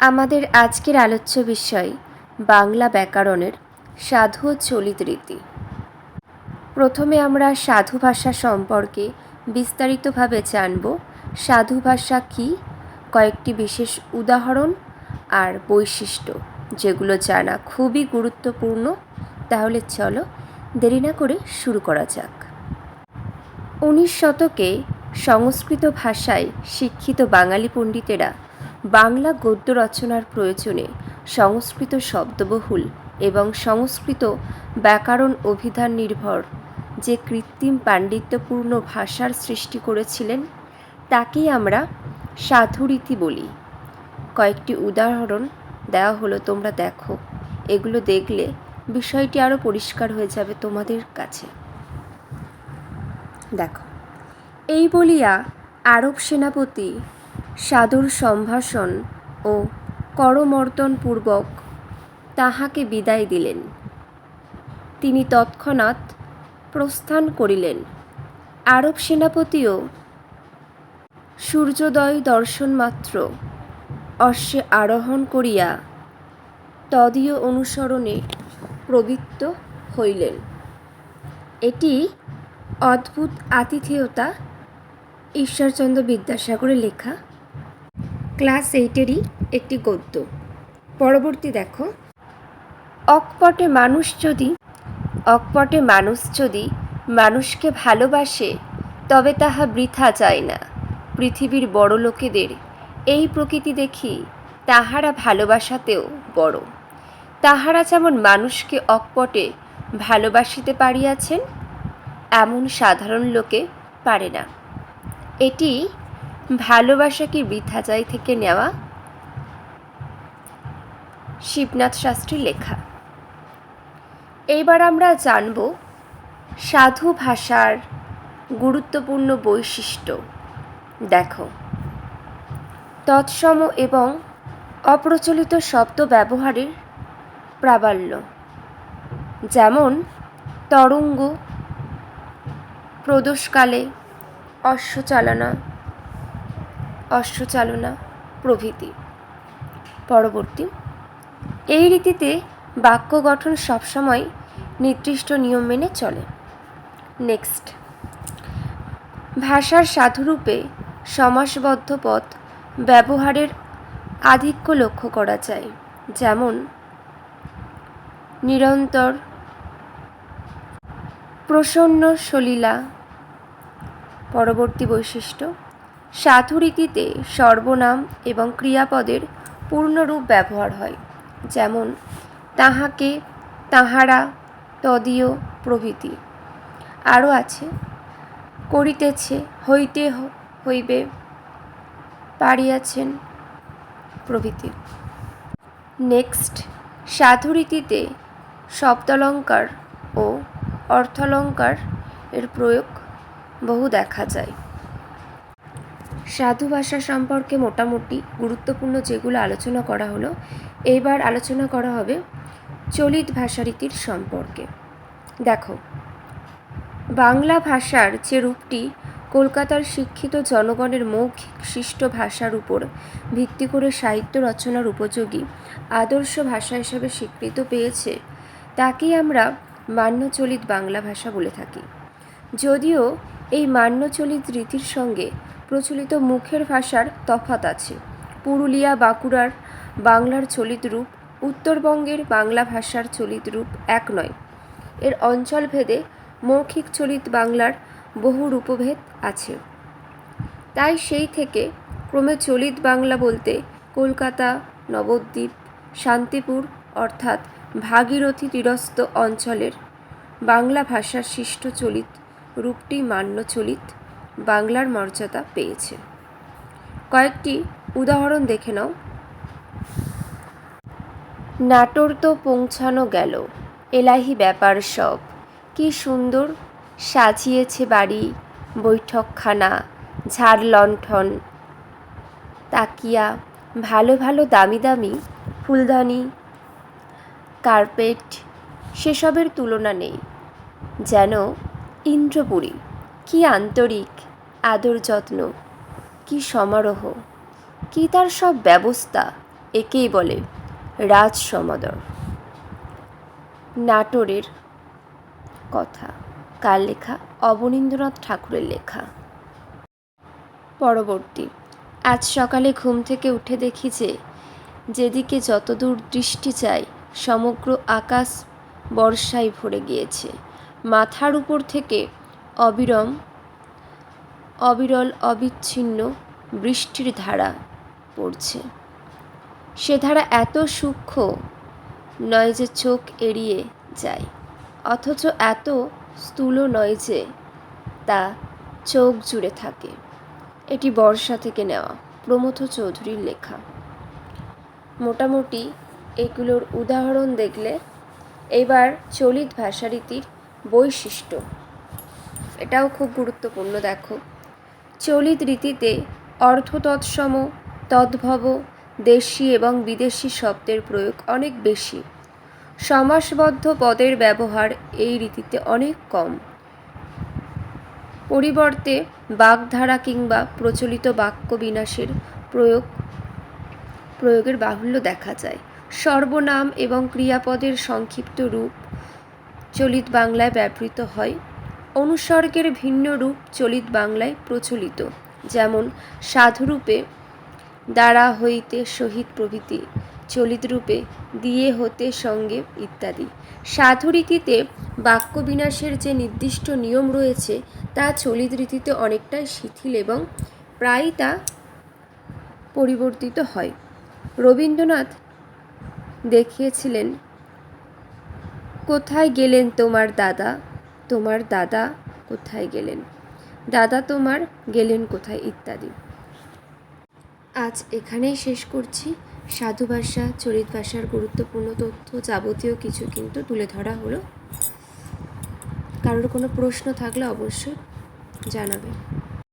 আমাদের আজকের আলোচ্য বিষয় বাংলা ব্যাকরণের সাধু চলিত রীতি। প্রথমে আমরা সাধু ভাষা সম্পর্কে বিস্তারিতভাবে জানব সাধু ভাষা কী, কয়েকটি বিশেষ উদাহরণ আর বৈশিষ্ট্য যেগুলো জানা খুবই গুরুত্বপূর্ণ। তাহলে চলো দেরি না করে শুরু করা যাক। উনিশ শতকে সংস্কৃত ভাষায় শিক্ষিত বাঙালি পণ্ডিতেরা বাংলা গদ্য রচনার প্রয়োজনে সংস্কৃত শব্দবহুল এবং সংস্কৃত ব্যাকরণ অভিধান নির্ভর। যে কৃত্রিম পাণ্ডিত্যপূর্ণ ভাষার সৃষ্টি করেছিলেন, তাকেই আমরা সাধুরীতি বলি। কয়েকটি উদাহরণ দেওয়া হলো, তোমরা দেখো। এগুলো দেখলে বিষয়টি আরও পরিষ্কার হয়ে যাবে তোমাদের কাছে। দেখো। এই বলিয়া আরব সেনাপতি সাদর সম্ভাষণ ও করমর্দনপূর্বক তাহাকে বিদায় দিলেন। তিনি তৎক্ষণাৎ প্রস্থান করিলেন। আরব সেনাপতিও সূর্যোদয় দর্শনমাত্র অশ্বে আরোহণ করিয়া তদীয় অনুসরণে প্রবৃত্ত হইলেন। এটি অদ্ভুত আতিথেয়তা ঈশ্বরচন্দ্র বিদ্যাসাগরের লেখা। ক্লাস এইটেরই একটি গদ্য। পরবর্তী দেখো। অকপটে মানুষ যদি, অকপটে মানুষ যদি মানুষকে ভালোবাসে, তবে তাহা বৃথা যায় না। পৃথিবীর বড় লোকেদের এই প্রকৃতি দেখি তাহারা ভালোবাসাতেও বড়। তাহারা যেমন মানুষকে অকপটে ভালোবাসিতে পারিয়াছেন, এমন সাধারণ লোকে পারে না। এটি ভালোবাসা কি বৃথা থেকে নেওয়া? শিবনাথ শাস্ত্রী লেখা। এইবার আমরা জানব সাধু ভাষার গুরুত্বপূর্ণ বৈশিষ্ট্য। দেখো। তৎসম এবং অপ্রচলিত শব্দ ব্যবহারের প্রাবল্য। যেমন, তরঙ্গ, প্রদোষকালে, অশ্বচালনা অশ্বচালনা প্রভৃতি। পরবর্তী, এই রীতিতে বাক্য গঠন সবসময় নির্দিষ্ট নিয়ম মেনে চলে। নেক্সট ভাষার সাধুরূপে সমাসবদ্ধ পথ ব্যবহারের আধিক্য লক্ষ্য করা যায়। যেমন, নিরন্তর প্রসন্ন সলীলা। পরবর্তী বৈশিষ্ট্য সাধুরীতিতে সর্বনাম এবং ক্রিয়াপদের পূর্ণরূপ ব্যবহার হয়, যেমন তাহাকে তাহারা তদীয় প্রভৃতি। আরও আছে, করিতেছে, হইতে হইবে পারিয়াছেন প্রভৃতি। নেক্সট, সাধুরীতিতে শব্দালঙ্কার ও অর্থালঙ্কার এর প্রয়োগ বহু দেখা যায়। সাধু ভাষা সম্পর্কে মোটামুটি গুরুত্বপূর্ণ যেগুলো আলোচনা করা হলো এইবার আলোচনা করা হবে চলিত ভাষারীতির সম্পর্কে। দেখো, বাংলা ভাষার যে রূপটি কলকাতার শিক্ষিত জনগণের মৌখিক শিষ্ট ভাষার উপর ভিত্তি করে সাহিত্য রচনার উপযোগী আদর্শ ভাষা হিসাবে স্বীকৃত পেয়েছে, তাকেই আমরা মান্যচলিত বাংলা ভাষা বলে থাকি। যদিও এই মান্যচলিত রীতির সঙ্গে প্রচলিত মুখের ভাষার তফাত আছে। পুরুলিয়া বাঁকুড়ার বাংলার চলিত রূপ, উত্তরবঙ্গের বাংলা ভাষার চলিত রূপ এক নয়। এর অঞ্চলভেদে মৌখিক চলিত বাংলার বহু রূপভেদ আছে। তাই সেই থেকে ক্রমে চলিত বাংলা বলতে কলকাতা, নবদ্বীপ, শান্তিপুর অর্থাৎ ভাগীরথী তীরস্থ অঞ্চলের বাংলা ভাষার শিষ্ট চলিত রূপটি মান্য চলিত বাংলার মর্যাদা পেয়েছে। কয়েকটি উদাহরণ দেখে নাও। নাটোর তো পৌঁছানো গেল। এলাহি ব্যাপার সব। কি সুন্দর সাজিয়েছে বাড়ি, বৈঠকখানা, ঝাড় লণ্ঠন, তাকিয়া, ভালো ভালো দামি দামি ফুলদানি, কার্পেট, সেসবের তুলনা নেই। যেন ইন্দ্রপুরী, কি আন্তরিক, আদর যত্ন, কি সমারোহ, কি তার সব ব্যবস্থা, একেই বলে রাজ সমাদর। নাটোরের কথা, কার লেখা? অবনীন্দ্রনাথ ঠাকুরের লেখা। পরবর্তী, আজ সকালে ঘুম থেকে উঠে দেখি যে, যেদিকে যতদূর দৃষ্টি চাই সমগ্র আকাশ বর্ষায় ভরে গিয়েছে। মাথার উপর থেকে অবিরম, অবিরল, অবিচ্ছিন্ন বৃষ্টির ধারা পড়ছে। সে ধারা এত সূক্ষ্ম নয় যে চোখ এড়িয়ে যায়, অথচ এত স্থূল নয় যে তা চোখ জুড়ে থাকে। এটি বর্ষা থেকে নেওয়া প্রমথ চৌধুরীর লেখা। মোটামুটি এগুলোর উদাহরণ দেখলে এবার চলিত ভাষারীতির বৈশিষ্ট্য। এটাও খুব গুরুত্বপূর্ণ, দেখো। চলিত রীতিতে অর্থ তৎসম তদ্ভব, দেশি এবং বিদেশি শব্দের প্রয়োগ অনেক বেশি। সমাসবদ্ধ পদের ব্যবহার এই রীতিতে অনেক কম। পরিবর্তে বাগধারা কিংবা প্রচলিত বাক্য বিনাশের প্রয়োগ, প্রয়োগের বাহুল্য দেখা যায়। সর্বনাম এবং ক্রিয়াপদের সংক্ষিপ্ত রূপ চলিত বাংলায় ব্যবহৃত হয়। অনুসর্গের ভিন্ন রূপ চলিত বাংলায় প্রচলিত। যেমন, সাধুরূপে, দ্বারা হইতে সহিত প্রভৃতি, চলিত রূপে, দিয়ে হতে সঙ্গে, ইত্যাদি। সাধু রীতিতে বাক্য বিনাশের যে নির্দিষ্ট নিয়ম রয়েছে, তা চলিত রীতিতে অনেকটাই শিথিল এবং প্রায়ই তা পরিবর্তিত হয়। রবীন্দ্রনাথ দেখিয়েছিলেন কোথায় গেলেন তোমার দাদা? তোমার দাদা কোথায় গেলেন? দাদা তোমার গেলেন কোথায় ইত্যাদি। আজ এখানেই শেষ করছি। সাধু ভাষা চলিত ভাষার গুরুত্বপূর্ণ তথ্য যাবতীয় কিছু কিন্তু তুলে ধরা হলো। কারোর কোনো প্রশ্ন থাকলে অবশ্যই জানাবে